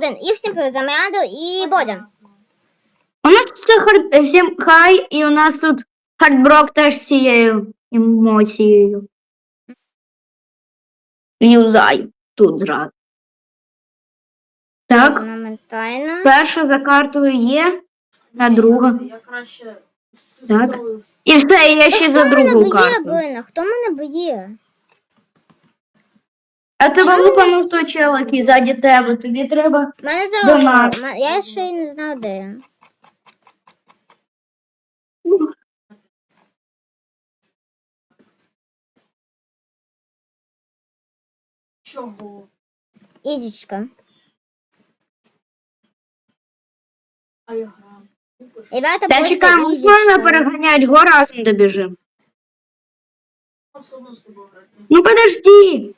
один. І всім привіт, за Міранду і Бодя. У нас це хард... всім хай, і у нас тут хардброк теж з цією емоцією. Юзай тут зразу. Так, Моментально. перша за картою є, а друга. Я краще з Так. І все, я ще за Хто мене боє, карту. Хто мене боє? А тебе виконав той чел, який ззаді тебе. Тобі треба. Мене До залишило. Я ще й не знав, де я. Чого? Ізічка. А я грав. Ребята, Та просто чекай, можна ізічка. переганять, го разом з тобою грати. Ну подожди.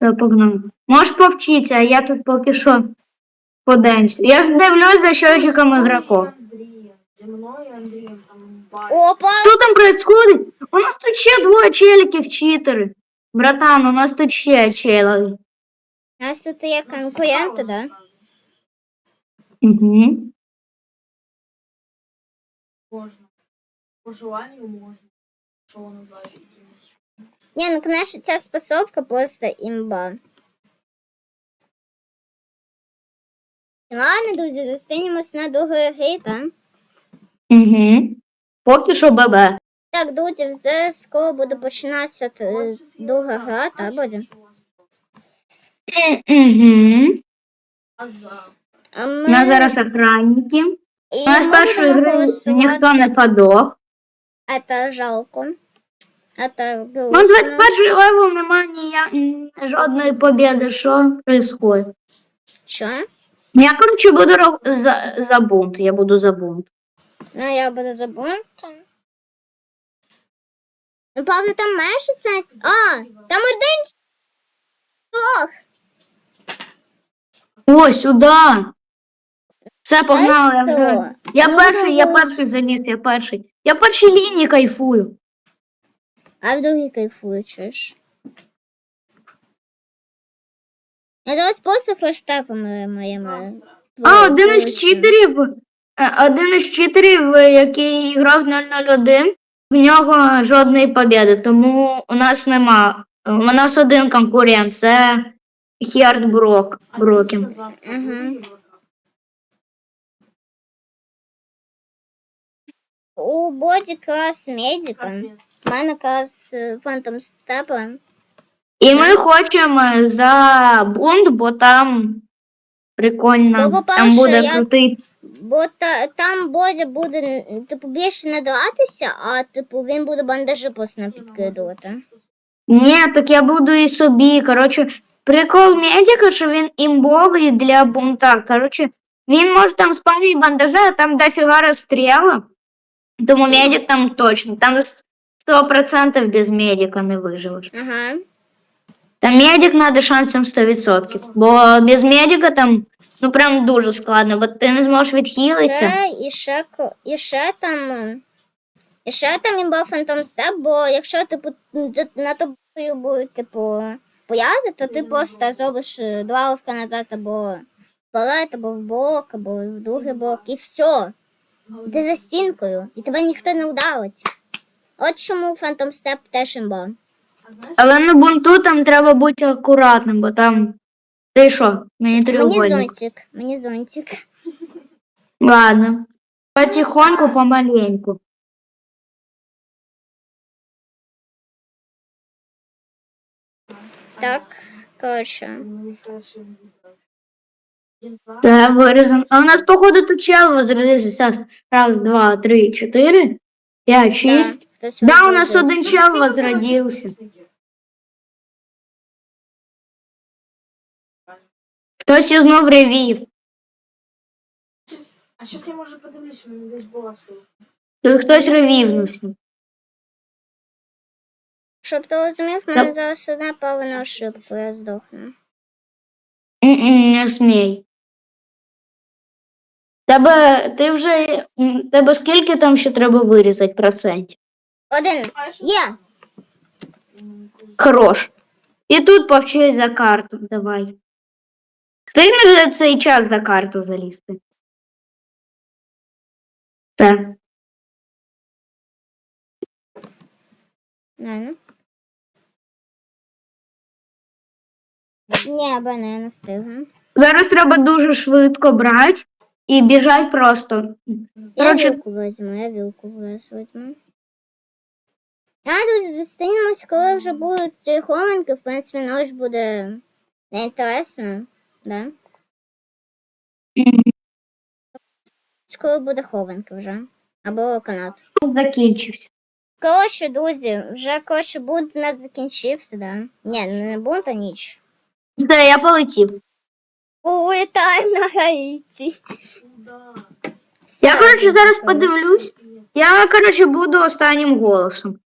Погнали. Можеш повчитися, а я тут поки що поденцю. Я ж дивлюсь за Андрієм там. Опа! Що там происходит? У нас тут ще двоє челіків читери. Братан, у нас тут ще чели. У нас тут є конкуренти, да? Угу. Можна. По желанню можна. Що воно ззаді? Ні, ну наша ця способка просто імба. Ладно, друзі, зустрінемось на другої гри, так? Угу. Поки що ББ. Так, друзі, вже скоро буде починатися е, друга гра, так, буде? Угу. А ми... У нас зараз охранники. У І нас ми першої будемо гри голосувати. ніхто не подох. Это жалко. Это Ну, грустно. 21 левел немає ніяк... жодної побіди. Що происходит? Що? Я, короче, буду за, за бунт. Я буду за бунт. Ну, я буду за бунт. Ну, правда, там мешаться. А, там один чох. О, сюди. Все, погнали. Я, вже- я Ну, перший, я ну, перший заліз, я перший. Я першій лінії кайфую. А в другій кайфую, чуєш? Я зараз просто флештепами моїми. А, один із читерів, е, один із читерів, е, який грав 001, в нього жодної побіди, тому у нас нема. У нас один конкурент, це Херд Брок. Брокін. ти У боді клас медика. У мене клас фантом степа. І ми хочемо за бунт, бо там прикольно. По-перше, там буде я- крутий. Бо та, там Бодя буде типу більше не дратися, а типу він буде бандажі просто підкидувати. Ні, так я буду і собі. Коротше, прикол медика, що він імбовий для бунта. Коротше, він може там спамити бандажі, а там дофіга розстріла. Тому медик там точно. Там 100% без медика не виживеш. Ага. Там медик надо шансом 100%. Бо без медика там ну прям дуже складно, бо ти не зможеш відхилитися. Ще, і ще ко- і ще там. е, І ще там імба фантом степ, бо якщо типу за- на тобою будуть типу пояти, то ти просто зробиш е, два ловка назад або вперед, або в бок, або в другий бок, і все. Ти за стінкою, і тебе ніхто не вдавить. От чому Phantom Step теж імба. Але на бунту там треба бути акуратним, бо там. Ти що? Мені Мені зонтик, мені зонтик. Ладно. Потихоньку, помаленьку. Так, коротше. Це вирізано. А у нас, походу, тут чел возродився. Зараз. Раз, два, три, чотири, п'ять, шість. Да, хтось Да, у нас один чел возродився. Хтось і знов ревів. А щось я може подивлюсь, у мене десь була ссылка. Тут хтось ревівнувся. Щоб ти розумів, в мене зараз одна певна ошибка, я здохну. М-м, Не смій. Тебе, ти вже, м, тебе скільки там ще треба вирізати процентів? Один. Є! Хорош. І тут повчись за карту. Давай. Встигнеш за цей час за карту залізти. Все. Нормально. Ні, не, не встигну. Зараз треба дуже швидко брати і біжать просто. Я Коротше- вілку візьму, я вілку влез візьму. А, друзі, зустрінемось, коли вже будуть хованки. В принципі, ночь буде неінтересно, да? Коли буде хованки вже. Або канат. Закінчився. Коротше, друзі, вже коротше бунт у нас закінчився, да? Ні, не бунт, а ніч. Все, я полетів. Улітаємо на Гаїті. Я, коротше, зараз подивлюсь. Я, коротше, буду останнім голосом.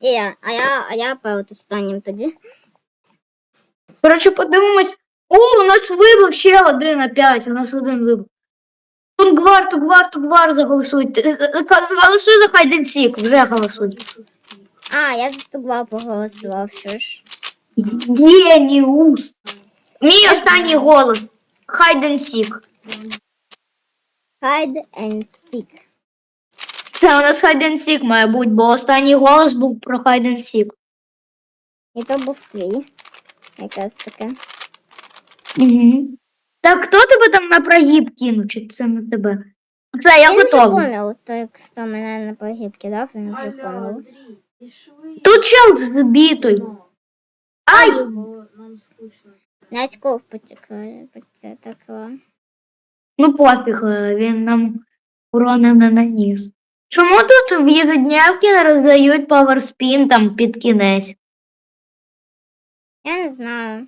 І я, а я, а я перед останнім тоді. Коротше, подивимось. О, у нас вибух ще один опять. У нас один вибух. Тут гвар, тут гвар, тут гвар заголосують. Е, е, е, Голосуй за Хайденсік, вже голосуй. А, я за Тугла проголосував, що ж. Геніус. Мій останній голос. Хайденсік. Hide and seek. Це у нас Хайденсік має бути, бо останній голос був про Хайденсік. І то був твій. Якраз таке. Угу. Так хто тебе там на прогиб кинув, чи це на тебе? Все, я Він вже готовий. поняв, той, хто мене на погиб кидав, він вже. Тут чел збитий. Ну, Ай! Нам скучно. Навіть кров потекла. Ну пофіг, е, він нам урона не наніс. Чому тут в ежедневки не роздають паверспін там під кінець? Я не знаю.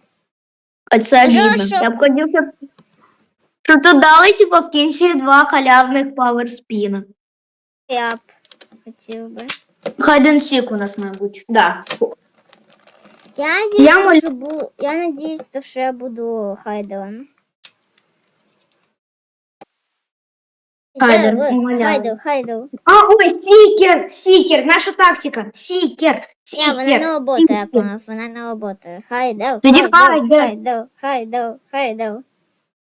А це Можливо, обідно. Я б хотів, щоб, щоб тут дали типу, в кінці два халявних паверспіна. Я б хотів би. Хайденсік у нас, мабуть. Да. Я Я надіюсь, що бу... я надіюсь, то, що я буду хайдером. Хайдер, Де ви? хайдер, хайдер. А, ой, сікер, сікер, наша тактика. Сікер, Ні, вона сікер. не роботає, я поняв, вона не роботає. Хайдер, Тоді хайдер, хайдер. хайдер, хайдер.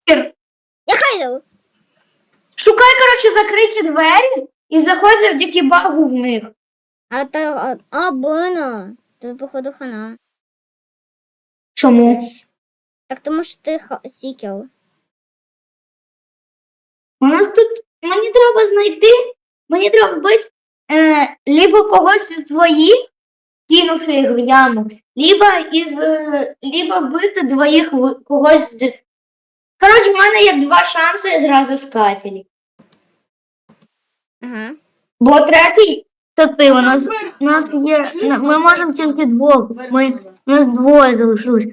Сікер. Я хайдер! Шукай, коротше, закриті двері і заходь завдяки багу в них. А то, а, а Буно, тобі походу хана. Чому? Так тому що ти сікер. У нас тут мені треба знайти, мені треба вбити е, либо когось із твоїх, кинувши їх в яму, либо із е, либо вбити двоїх в- когось. з- Коротше, в мене є два шанси зразу з кафелі. Ага. Бо третій то ти, у нас, у нас є. Ми можемо тільки двох. Ми, у нас двоє залишилось.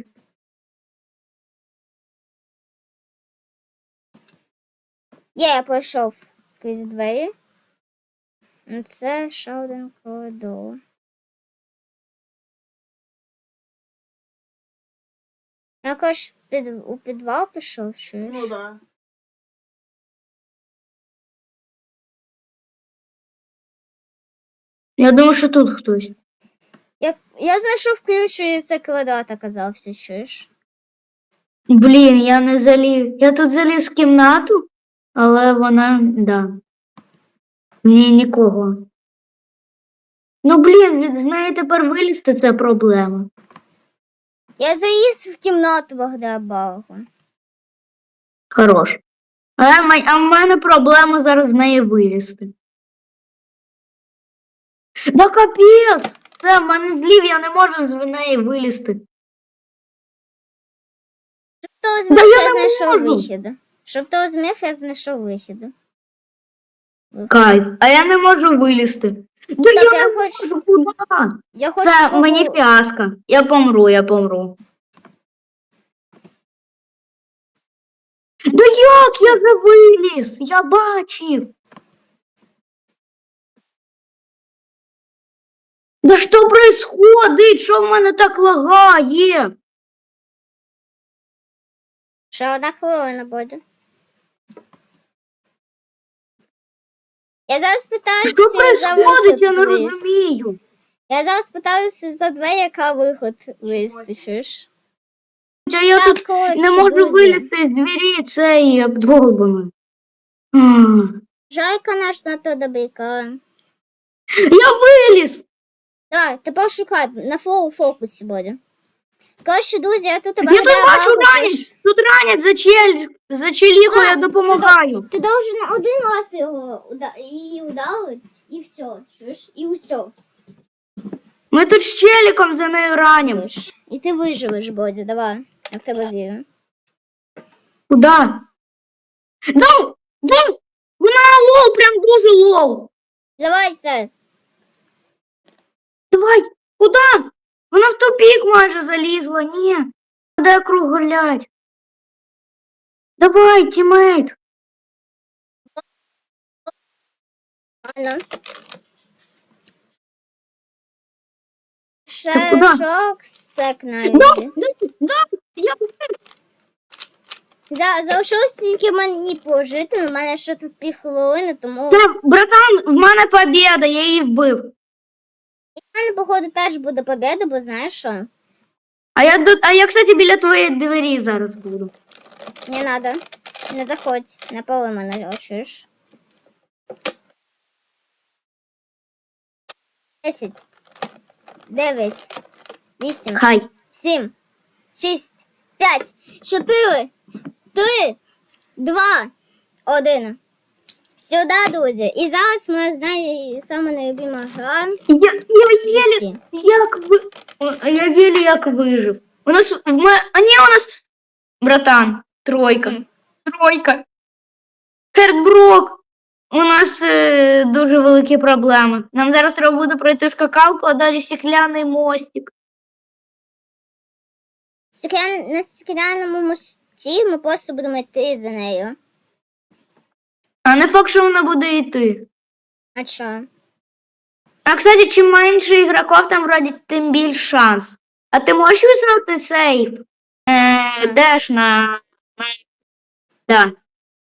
Є, я пройшов скрізь двері. Це ще один коридор. Я якось під, у підвал пішов, чуєш? Ну да. Я думаю, що тут хтось. Я, я знайшов ключ, і це квадрат оказався, чуєш? Блін, я не заліз. Я тут заліз в кімнату, але вона. да. Ні, нікого. Ну, блін, від неї тепер вилізти це проблема. Я заїзд в кімнату Богдабалку. Хорош. А, а в мене проблема зараз з неї вилізти. Да капець! Це в я не можу з неї вилізти. Хто з Да я я не знайшов можу. вихід. Щоб хто з я знайшов вихід. Кайф. А я не можу вилізти. Да я я не хочу- можу, куди? Я хочу Це спробу- мені фіаско. Я помру, я помру. Да як я вже виліз? Я бачив. Да що происходить? Що в мене так лагає? Ще одна хвилина буде. Я зараз Що питаюся за происходить? вихід Я не розумію. Я зараз питаюся за двері, яка виход чуєш? Хоча я тут не можу вилізти з двері цієї обдовбаної. М. Жаль, конечно, то добряка. Я виліз! Так, тепер шукай, на фоу фокусі буде. Коротше, друзі, я тут Я тут бачу ранець, тут ранець за чель, за челіху я допомагаю. Ти должен один раз його уда- і ударить, і все, чуєш? І все. Ми тут з челіком за нею. Слышь. І ти виживеш, Бодя, давай. Я в тебе вірю. Куда? Да, да, вона лоу, прям дуже лоу. Давайте. Давай, куда? Вона в тупік майже залізла, ні. Треба округлять. Давай, тімейт. Ладно. Куди? шок сек Да, да, да, я За, залишилось тільки мені пожити, у мене ще тут півхвилини, тому Да, братан, в мене побіда, я її вбив. У мене, походу, теж буде побіда, бо знаєш що? А я, до- а я, кстати, біля твоєї двері зараз буду. Не надо. Не заходь. Не поли мене очуєш. Десять. Дев'ять. Вісім. Хай. Сім. Шість. П'ять. Чотири. Три. Два. Один. Сюди, друзі. І зараз ми знає саме нелюбима гра. Я, я єлі, як ви... Я єлі як вижив. У нас, ме- а ні, у нас, братан, тройка. М. Тройка. Хердброк. У нас е, дуже великі проблеми. Нам зараз треба буде пройти скакалку, а далі стекляний мостик. На скляному мості ми просто будемо йти за нею. А не факт, що вона буде йти. А що? А, кстати, чим менше ігроків, там вроді тим більш шанс. А ти можеш визнати сейф? Е, деш на... на... Да.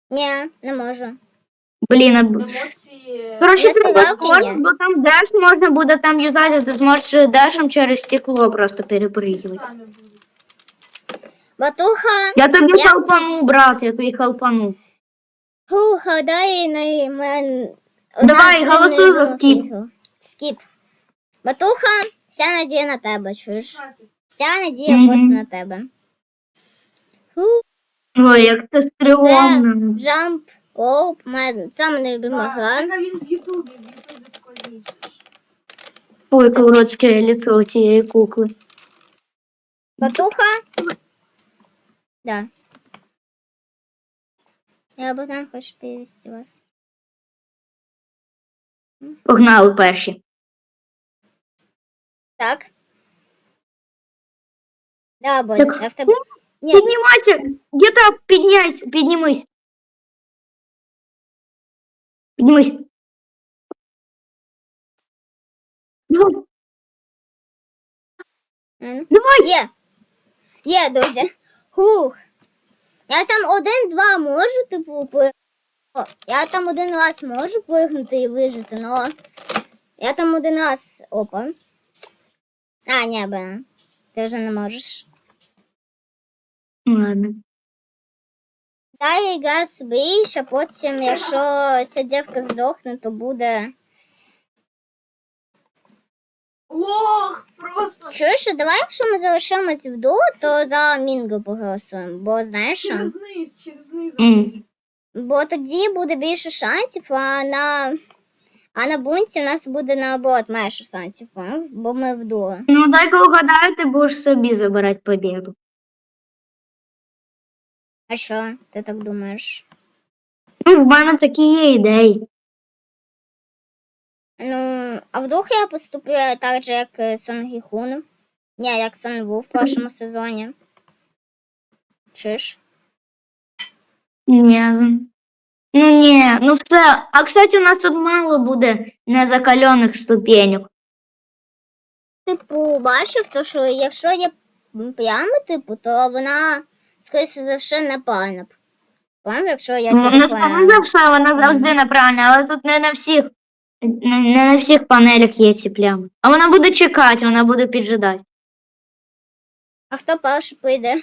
Ні, не можу. Блін, а... Емоції. Коротше, Я треба сказав, скоро, ні. бо там деш можна буде там юзати, ти зможеш дешем через стекло просто. Самі будуть. Батуха. Я тобі Я- халпану, брат, я тобі халпану. Хуха, дай на мен. Давай, голосуй за скіп. Скіп. Батуха, вся надія на тебе, чуєш? 16. Вся надія Мгм. просто на тебе. Ху, Ой, як це стрьомно. Джамп, оуп, моя саме нелюбима гра. так, а він в Ютубі, в Ютубі складніше. Ой, коротке лицо у цієї кукли. Батуха. Да. Я Богдан хочу перевести вас. Погнали перші. Так. Да, Бодя, Так. я в тебе. Ні, Піднімайся, где-то підняйся, піднімись. Піднімись. Давай, М. давай. Є. Є, друзі. Хух. Я там один-два можу, типу. О, я там один раз можу пригнути і вижити, но я там один раз. Опа. А, ні, бе. Ти вже не можеш. Ладно. Дай газ а потім, якщо ця дівка здохне, то буде. Ох, просто Чуєш, давай, якщо ми залишимось вду, то за Мінго поголосуємо. Бо знаєш що? через низ, через низ. М. Бо тоді буде більше шансів, а на, а на бунті у нас буде наоборот менше шансів, поняв? бо ми вдуо. Ну, дай-ка угадаю, ти будеш собі забирати победу. А що, ти так думаєш? Ну, в мене такі є ідеї. Ну, а вдруг я поступлю так же, як е, Сон Гіхун? Ні, як Сон Ву в першому сезоні. Чиш? Не знаю. Ну ні, ну все. А кстати, у нас тут мало буде незакалених ступенек. Типу, бачив, то що якщо є плями, типу, то вона, скоріше за все, неправильна. Поняв, якщо я Ну, не переклею. все, вона завжди неправильна, але тут не на всіх Не на всіх панелях є ці плями. А вона буде чекати, вона буде піджидати. А хто перший прийде?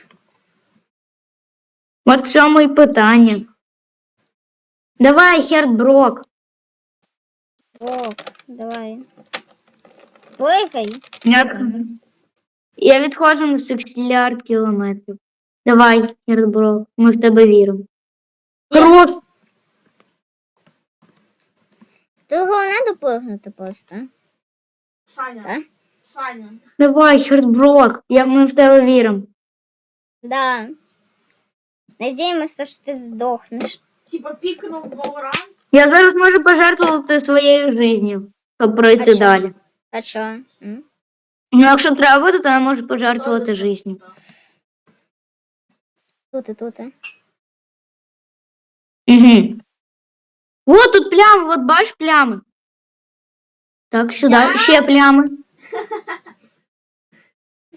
От в цьому і питання. Давай, Хердброк. О, давай. Пригай. Як... Я відходжу на 6 мільярд кілометрів. Давай, Хердброк, ми в тебе віримо. Є. Хорош! Ти головне допригнути просто. Саня. А? Саня. Давай, Хердброк, я, ми в тебе віримо. Да. Надіємося, що ти здохнеш. Типа пікнув Valorant. Я зараз можу пожертвувати своєю життю, щоб пройти А що? далі. А що? М? Ну, якщо треба буде, то я можу пожертвувати життю. Тут і тут. і. Угу. Вот тут плями, от бачиш плями. Так, сюди Я? ще плями.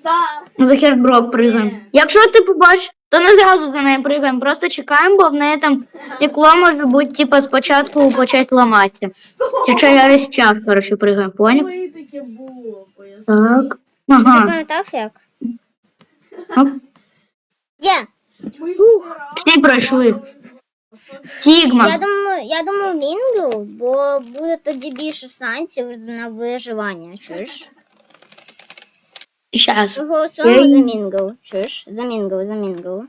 Да. За Хердброк пригаємо. Ні. Якщо ти побачиш, то не зразу за нею пригаємо, просто чекаємо, бо в неї там стекло може бути, типа, спочатку почать ламатися. Що? Це через час, коротше, пригаємо, поняв? Коли таке було, поясни. Так. Ага. запам'ятав як? Оп. Є. Ми всі разом пройшли. Сігма. Я думаю, я думаю, Мінгл, бо буде тоді більше шансів на виживання, чуєш? Щас. Голосуємо Я- за Мінгл, чуєш? За Мінгл, за Мінгл.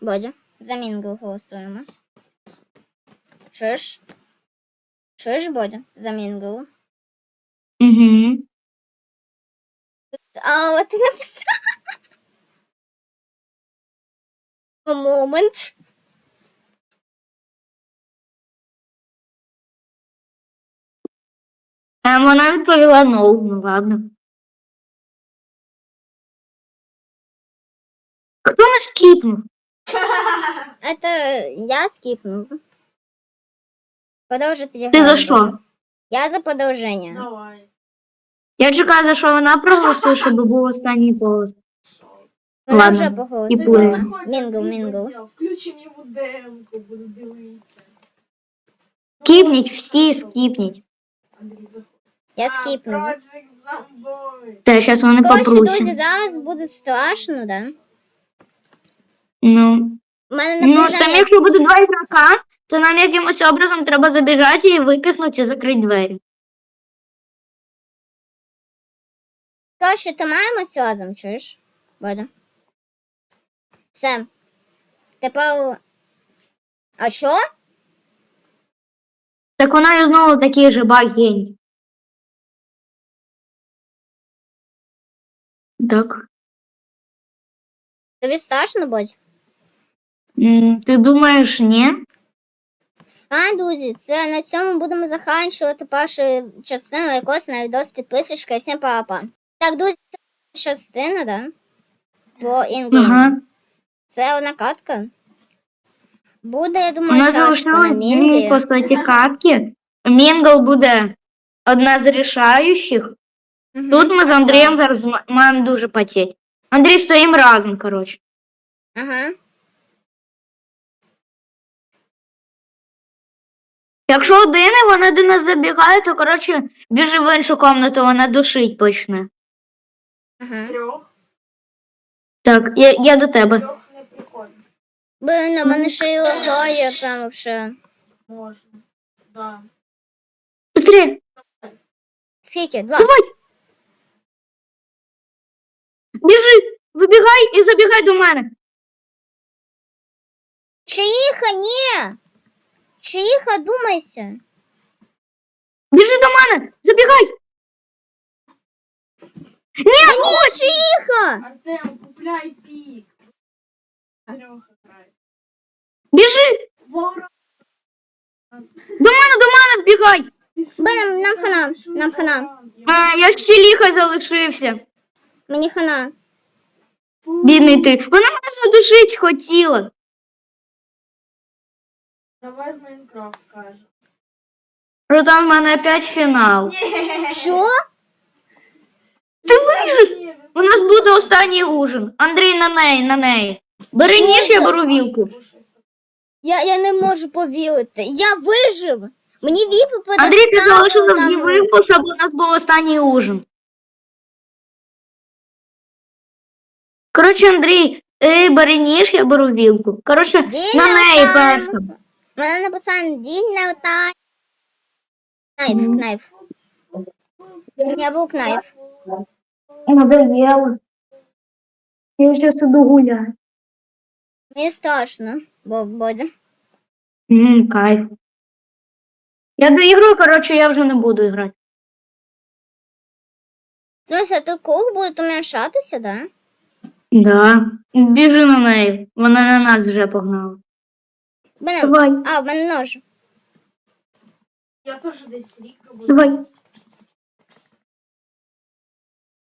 Бодя, за Мінгл голосуємо. Чуєш? Чуєш, Бодя? За Мінгл. Угу. А, от ти написав. Момент. А вона відповіла no, ну ладно. Хто не скіпнув? Это я скипнул. Продолжите Ти за що? Я за продовження. Давай. Я чекаю, за що вона проголосує, щоб був останній голос. Вона Ладно. вже І поголосувала. пуля. заходь, Мінгл, мінгл. Включимо йому демку, буду дивитися. Скіпніть, всі скіпніть. Андрій, заходь. Я. Project Та зараз вони Коротше, друзі, попруться. зараз буде страшно, да? Ну, У мене ну там якщо буде два ігрока, то нам якимось образом треба забіжати і випіхнути і закрити двері. Коротше, тримаємось разом, чуєш? Бодя. Все. Тепер. А що? Так вона і знову такий же баг геній. Так. Тобі страшно, Бодь? М, Ти думаєш, ні? А, друзі, це на цьому будемо заканчувати першу частину якось на відео з підписочкою. Всім па-па. Так, друзі, це частина, да? По інгейму. Ага. Це одна катка. Буде, я У думаю, нас шашка на залишилось дві, мінги. по суті, катки. Мінгл буде одна з рішаючих. Мгм. Тут ми з Андрієм зараз ма- маємо дуже потеть. Андрій, стоїмо разом, коротше. Ага. Якщо один і вона до нас забігає, то коротше біжи в іншу комнату, вона душить почне. Ага. Трьох. Так, я, я до тебе. Трьох не приходить. Блин, на мене ще й лагає прям вообще. Можна. Да. Быстрее, Скільки? Два. давай. Біжи, вибігай і забігай до мене. Чиїха, ні! Чиїха, думайся. Біжи до мене, забігай. Ні, Та ні, чиїха! Артем, купляй пік. Трьох грає. біжи, Valorant. до мене, до мене вбігай. Блин, нам хана, нам хана. А, я ще ліха залишився. Мені хана. Бідний ти. Вона мене задушить хотіла. Давай в Майнкрафт каже. Ротан, в мене опять фінал. Що? Ти вижив? У нас буде останній ужин. Андрій на неї, на неї. Бери Що ніж, я за- беру вілку. Я, я не можу повірити. Я вижив. Мені віпи подав Андрій, ти залишив там... мені щоб у нас був останній ужин. Коротше, Андрій, ти бери ніж, я беру вілку. Коротше, Дінь на неї перша. Мене написано дінь на та... Кнайф, Мгм. кнайф. Я був кнайф. Надоело. Я сейчас иду гулять. Мені страшно, бо Бодя. М, кайф. Я доиграю, короче, я вже не буду играть. В смысле, тут круг буде уменьшатися, да? Да. Біжи на неї. Вона на нас вже погнала. Мене... Давай, А, в мене нож. Я теж десь рік буду. давай.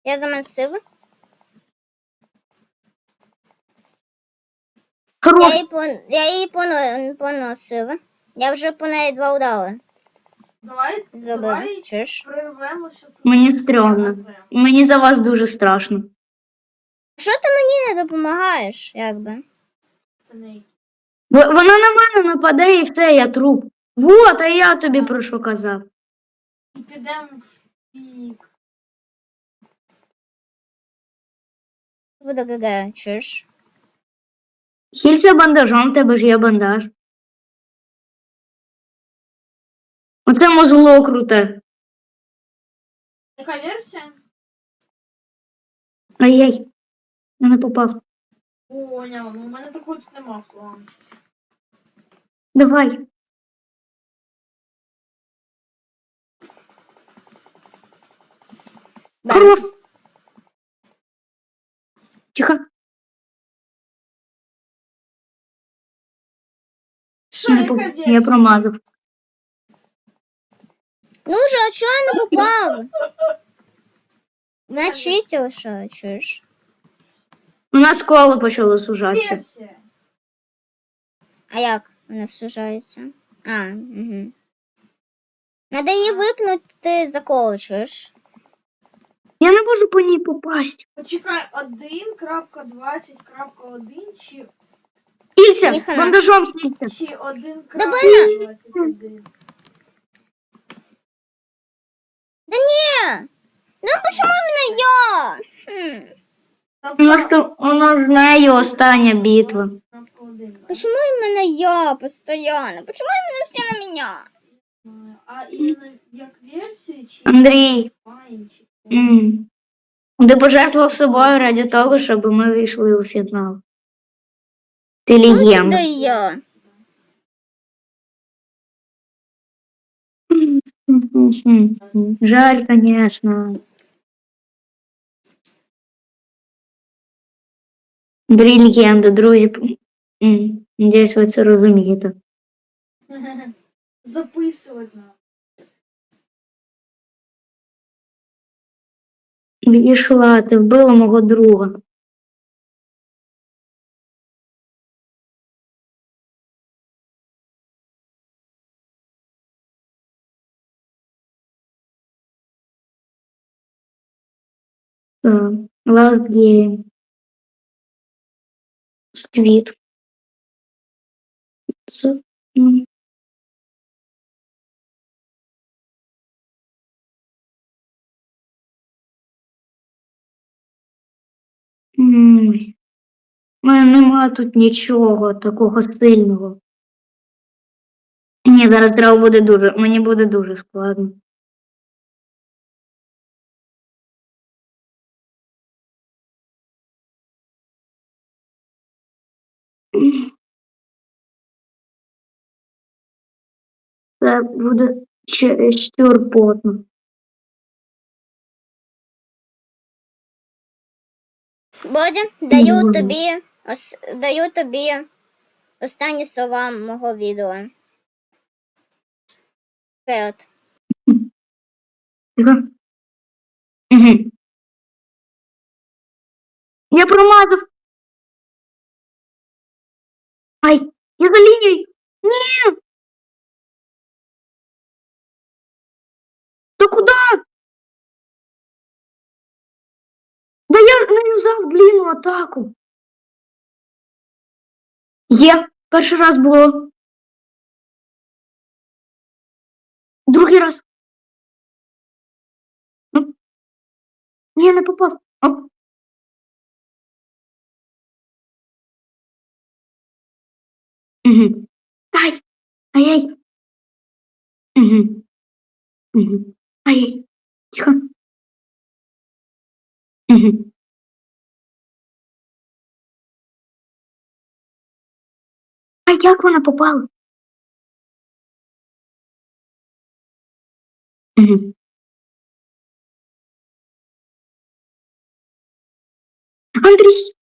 Я замансив. Я її, пон... я її поно... поносив. Я вже по неї два удари Давай, зробив. давай Чуєш? Мені стрьомно. Мені за вас дуже страшно. Що ти мені не допомагаєш, якби? Це не. Вона на мене нападе і все, я труп. Вот, а я тобі про що казав. І підемо в пік. Буде ГГ, чуєш? Хілься бандажом, в тебе ж є бандаж. Оце мозгло круте. Яка версія? Ай-яй. Я не попав. Поняв, ну у мене такого тут нема в плані. Давай. Бенс. Тихо. Що, Я, яка поп- версія? я промазав. Ну же, а чого я не попав? Начиться лише, чуєш? У нас коло почало сужатися. А як вона сужається? А, угу. Надо її випнути за коло, чуєш? Я не можу по ній попасти. Почекай, 1.20.1 чи, Ілься, Ніхана. бандажом стійся. чи 1.21? Да не! Ну почему именно я? Хм. У нас, то- у нас з нею остання битва. 20.1, Почему именно я постоянно? Почему именно все на меня? да? А іменно як версію, чи Андрій. М. Ти пожертвував собою ради того, щоб ми вийшли у фінал. Ти Да легенда. я. Жаль, конечно. Легенда, друзі. Надіюсь, ви це розумієте. записувати. Відійшла, ти вбила мого друга. Last game. М. М. У мене нема тут нічого такого сильного. Ні, зараз треба буде дуже, мені буде дуже складно. Це буде чересчур потно. Бодя, даю тобі, ос, даю тобі останні слова мого відео. Вперед. Угу. Я промазав. Ай, я за лінією. Ні. Та куди? Да я нав'язав длинну атаку. Є, перший раз було. Другий раз. Оп. Ні, не попав. Оп. Угу. Ай! Угу. Ай-яй! Тихо. Угу. А як вона попала? Угу. Андрій!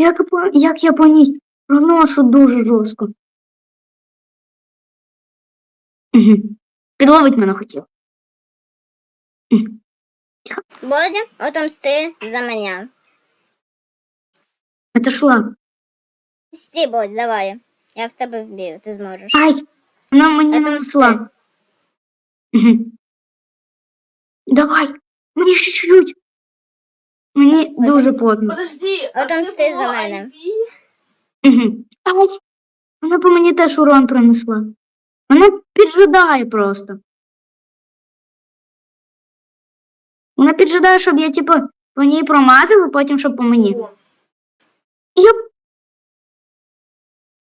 Як, як я по ній проношу дуже жорстко. Угу. Підловить мене хотів. Бодя, отомсти за мене. Отошла. Мсти, Бодя, давай. Я в тебе вб'ю, ти зможеш. Ай! Вона мені нанесла. Угу. Давай. Мені ще чуть-чуть. Мені дуже плотно. Подожди, а Отомсти це за було мене. IP? Угу. Ай! Вона по мені теж урон принесла. Вона піджидає просто. Вона піджидає, щоб я, типу, по ній промазав, і потім, щоб по мені. О, Я...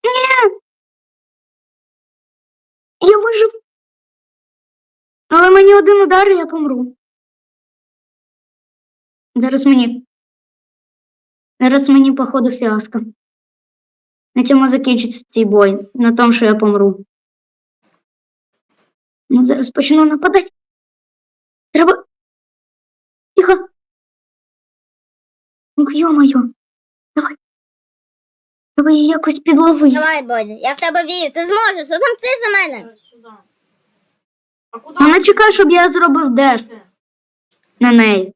Ні! Я вижив. Але мені один удар, і я помру. Зараз мені. Зараз мені, походу, фіаско. На цьому закінчиться цей бой. На тому, що я помру. Ну, зараз почну нападати. Треба. Тихо. Ну, ё-моё. Давай. Треба її якось підловити. Давай, Бодя, я в тебе вірю, ти зможеш, отомсти за мене. сюди. А куди? Вона чекає, щоб я зробив деш на неї.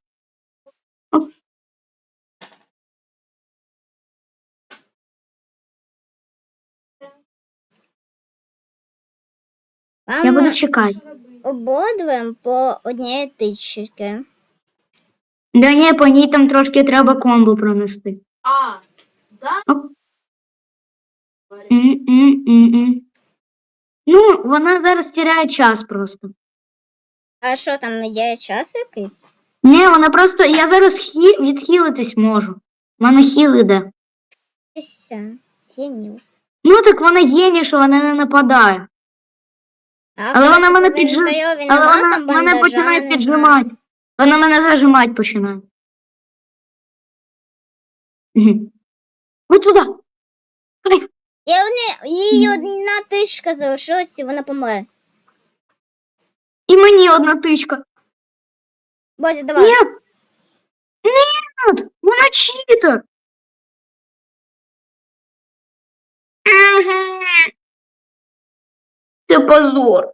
Я буду чекати. Обидвим по одній тичці. Да ні, по ній там трошки треба комбо пронести. А, да? Оп. Ну, вона зараз тіряє час просто. А що там є час якийсь? Ні, вона просто. Я зараз хі... відхилитись можу. У мене хіл іде. Геніус. Ну так вона геній, що вона не нападає. Але вона мене він піджим... дає, він Але вона мене починає піджимати. Вона мене зажимати починає. От туди. Кайф. І їй одна тишка залишилась, і вона помре. І мені одна тичка. Бодя, давай. Ні. Ні. Вона читер. Мгм. Це позор.